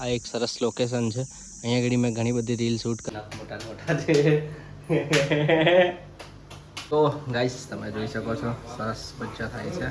આ એક સરસ લોકેશન છે. અહીંયા આગળ મેં ઘણી બધી રીલ શૂટ કરી મોટા મોટા છે તો ગાઈસ તમે જોઈ શકો છો સરસ બચ્ચા થાય છે.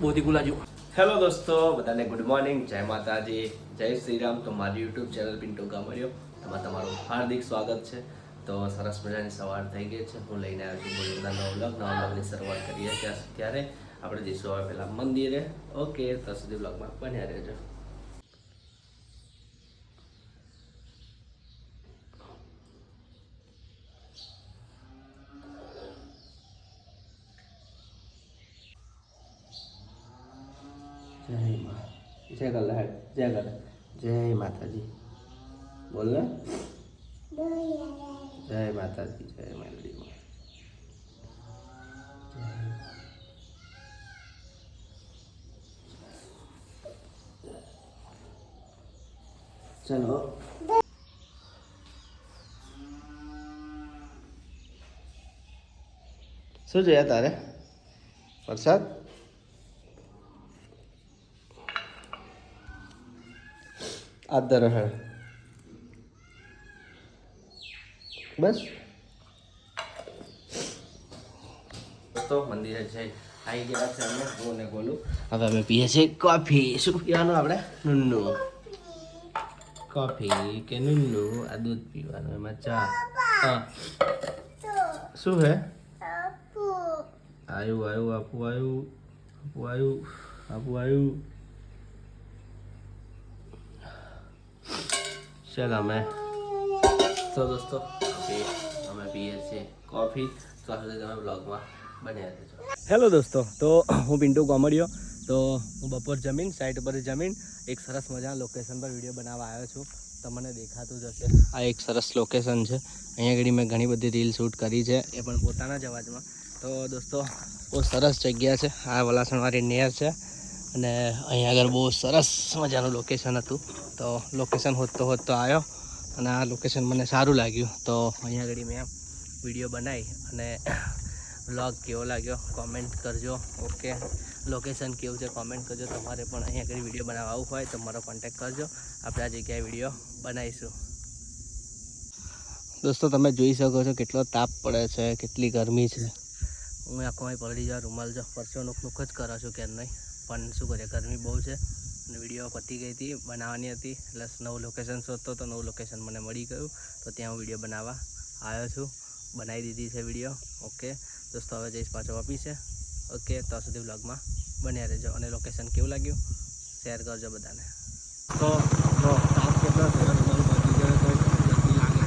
બોધી ગુલાજુ. હેલો દોસ્તો બધાને ગુડ મોર્નિંગ જય માતાજી. જય શ્રી રામ તો મારી યુટ્યુબ ચેનલ પિન્ટુ ગામડિયો. તેમાં તમારું હાર્દિક સ્વાગત છે. તો સરસ મજાની સવાર થઈ ગઈ છે. હું લઈને આવ્યો છું બોલી બધા નવ વ્લોગ શરૂઆત કરીએ ત્યાં ત્યારે આપણે જઈશું હવે પહેલાં મંદિરે. ઓકે, ત્યાં સુધી વ્લોગમાં બન્યા રહેજો. જય મા. જય ગલ્લા જય ગલ્લા જય માતાજી. બોલ ને. જય માતાજી જય મેલડી ચલો. શું જોયા તારે? વરસાદ? આદર હે. બસ. તો મંદિરે જઈ આવી ગયા છે અમે હું ને બોલું હવે અમે પીએ છીએ કોફી શું પીવાનું આપણે? નુન્નું. કોફી કે નુન્નું? આ દૂધ પીવાનું એમાં ચા. શું હે? આવ્યું આવ્યું આપું આવ્યું. આપું આવ્યું. આપું આવ્યું. ચાલ અમે તો દોસ્તો અભી અમે પીએ છીએ કોફી તો આ સુધી તમે બ્લોગમાં બન્યા રહેજો હેલો દોસ્તો તો હું પિન્ટુ કોમડિયો તો હું બપોર જમીન સાઈડ ઉપર જમીન એક સરસ મજાના લોકેશન પર વીડિયો બનાવવા આવ્યો છું તમને દેખાતું જ હશે આ એક સરસ લોકેશન છે। અહીંયા આગળ મેં ઘણી બધી રીલ શૂટ કરી છે એ પણ પોતાના જ અવાજમાં. તો દોસ્તો બહુ સરસ જગ્યા છે. આ વલાસણવાળી નેર છે. અને અહીંયા આગળ બહુ સરસ મજાનું લોકેશન હતું. તો લોકેશન હોતતો હોતતો આવ્યો અને આ લોકેશન મને સારું લાગ્યું. તો અહીંયા આગળ મેં વીડિયો બનાવી અને વ્લોગ કેવો લાગ્યો કોમેન્ટ કરજો. ઓકે લોકેશન કેવું છે કોમેન્ટ કરજો. તમારે પણ અહીંયા આગળ વીડિયો બનાવવા હોય તો મારો કોન્ટેક કરજો. આપણે આ જગ્યાએ વીડિયો બનાવીશું. દોસ્તો, તમે જોઈ શકો છો કેટલો તાપ પડે છે, કેટલી ગરમી છે. હું આંખોમાં પલળી જાઉં, રૂમાલ જો પરસો નુખ જ કરો છું, કેમ નહીં? પણ શું કરીએ, ગરમી બહુ છે અને વીડિયો પતી ગઈ હતી, બનાવવાની હતી. એટલે નવું લોકેશન શોધતો તો નવું લોકેશન મને મળી ગયું. તો ત્યાં હું વીડિયો બનાવવા આવ્યો છું. બનાવી દીધી છે વીડિયો ઓકે દોસ્તો, હવે જઈશ પાછો ઓફિસે ઓકે તો સુધી વ્લોગમાં બન્યા રહેજો. અને લોકેશન કેવું લાગ્યું? શેર કરજો બધાને. તો જો તાપ કેટલો છે રૂમાલ પહોંચી ગયો તો ગરમી લાગે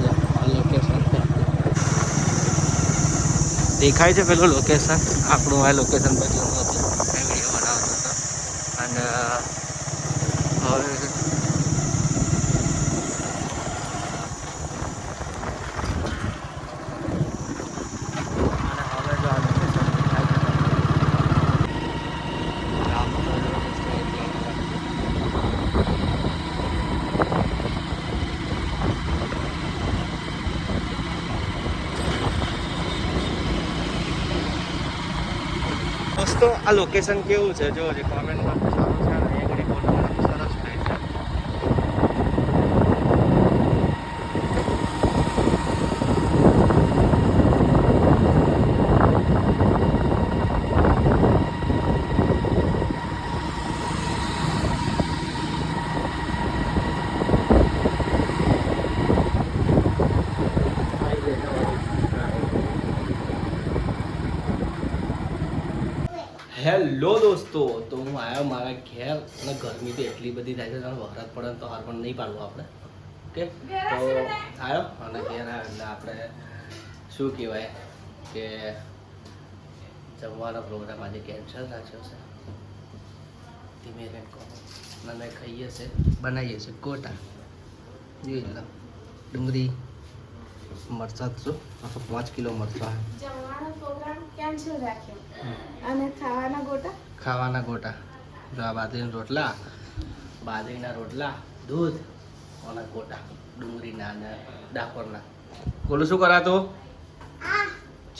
જો, આ લોકેશન છે દેખાય છે પેલું લોકેશન આપણું આ લોકેશન બન્યું હતું મેં વીડિયો બનાવતો હતો. અને હવે અને હવે જો આ location દેખાય છે તમને. આ બધો જો રસ્તો એટલે દોસ્તો આ લોકેશન કેવું છે? જે કોમેન્ટમાં હેલો દોસ્તો તો હું આવ્યો મારા ઘેર અને ગરમી તો એટલી બધી થાય છે જાણે વરસાદ પડે તો હાર પણ નહીં પાડવું આપણે. ઓકે? તો આવ્યો અને ઘેર આવ્યો એટલે આપણે શું કહેવાય કે જમવાનો પ્રોગ્રામ આજે કેન્સલ રાખ્યો છે. ધીમે રેન કહો. અને ખાઈએ છે બનાવીએ છીએ ગોટા. જોઈ લો. ડુંગળી મરચાં શું? આખો પાંચ કિલો મરચાં. કેન્સલ રાખ્યો. અને ખાવાના ગોટા? ખાવાના ગોટા. જો આ બાજરીના રોટલા બાજરીના રોટલા દૂધ અને ગોટા. ડુંગળીના અને ડાકોરના. બોલું શું કરાતો?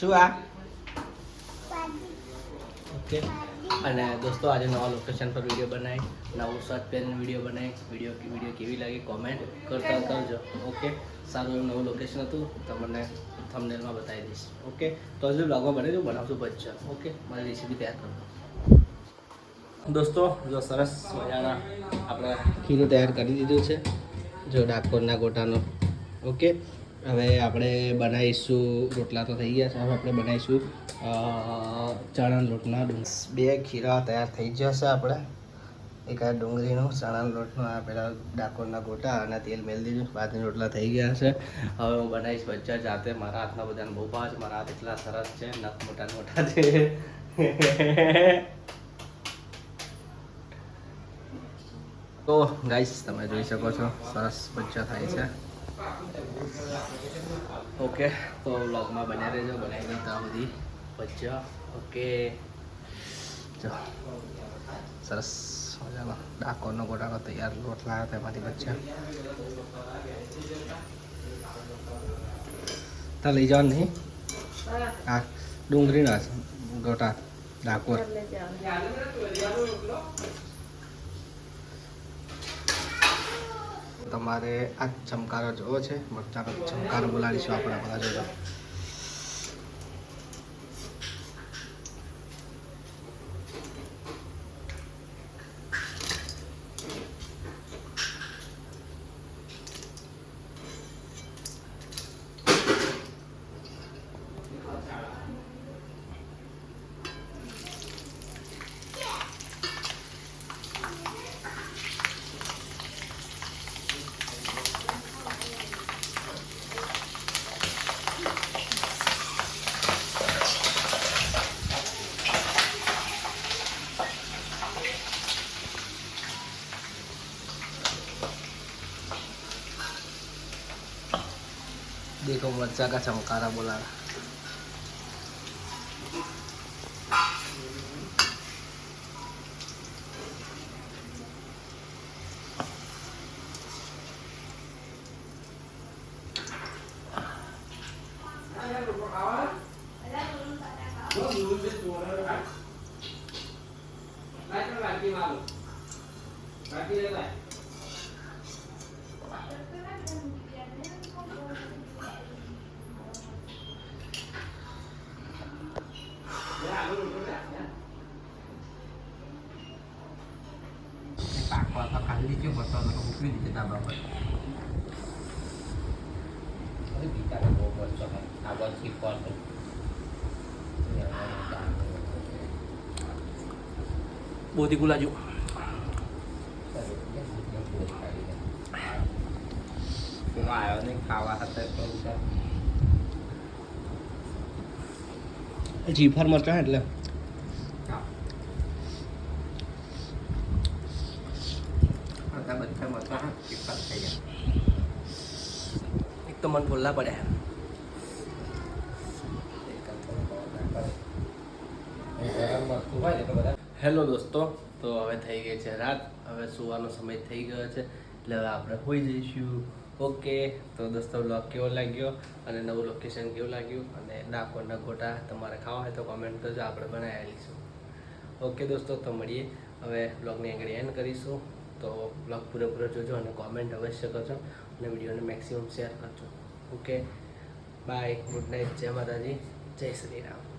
શું આ? ઓકે. અને દોસ્તો આજે નવા લોકેશન પર વીડિયો બનાવી. નવું શર્ટ પહેરીને વીડિયો બનાવી. વીડિયો વીડિયો કેવી લાગી? કોમેન્ટ કરતા કરજો. ઓકે? સારું એવું નવું લોકેશન હતું. તમને થંબનેલમાં બતાવી દઈશ. ઓકે તો હજુ બ્લોગમાં બને દઉં બનાવશું ભજીયા ઓકે મારી રેસીપી તૈયાર કરો દોસ્તો, જો સરસ મજાના આપણે ખીરું તૈયાર કરી દીધું છે. જો ડાકોરના ગોટાનો. ઓકે હવે આપણે બનાવીશું, રોટલા તો થઈ ગયા છે. હવે આપણે બનાવીશું ચણાના લોટના બે ખીરા તૈયાર થઈ જશે આપણે. એક આ ડુંગળીનું ચણાના લોટનું આ પેલા ડાકોરના ગોટા અને તેલ મેળ દીધું. બાજરી રોટલા થઈ ગયા છે. હવે હું બનાવીશ બચ્ચા જાતે. મારા હાથના બધાને બહુ ભાવ છે. મારા હાથ એટલા સરસ છે. નખ મોટા મોટા છે. તો ગાઈસ, તમે જોઈ શકો છો. સરસ બચ્ચા થાય છે. ઓકે, તો વ્લોગમાં બન્યા રહેજો. બનાવી દો ત્યાં બધી બચ્ચા ઓકે. જો. સરસ. મજાનો ડાકોરનો ગોટાળો તૈયાર લોટ લાવ્યો તેમાંથી બચ્ચા તા લઈ જવાનું નહીં હા ડુંગળીના ગોટા ડાકોર તમારે આ ચમકારો જોવો છે મરચાનો ચમકારો બોલાવીશું આપણે બધા જોજો ko magsa ka sa karabola. Button રીતે દીધે ધાબા પર અરે બીટાને બહુ મરચો ખાય આ બાજુ શીખવા તો બોધી આવ્યો નહીં ખાવા હતા જીફાર મરચા એટલે? થઈ ગયા એક તો મન ફોલ્લા પડ્યા હેલો દોસ્તો તો હવે થઈ ગઈ છે રાત. હવે સુવાનો સમય થઈ ગયો છે એટલે હવે આપણે હોઈ જઈશું. ઓકે તો દોસ્તો બ્લોગ કેવો લાગ્યો? અને નવું લોકેશન કેવું લાગ્યું? અને ડાકોરના ગોટા તમારે ખાવા હોય તો કોમેન્ટ કરજો આપણે બનાવી લઈશું ઓકે દોસ્તો તો મળીએ. હવે બ્લોગની આગળ એન્ડ કરીશું. તો બ્લોગ પૂરેપૂરો જોજો અને કોમેન્ટ અવશ્ય કરજો અને વિડીયોને મેક્સિમમ શેર કરજો. ઓકે બાય ગુડ નાઇટ જય માતાજી. જય શ્રી રામ.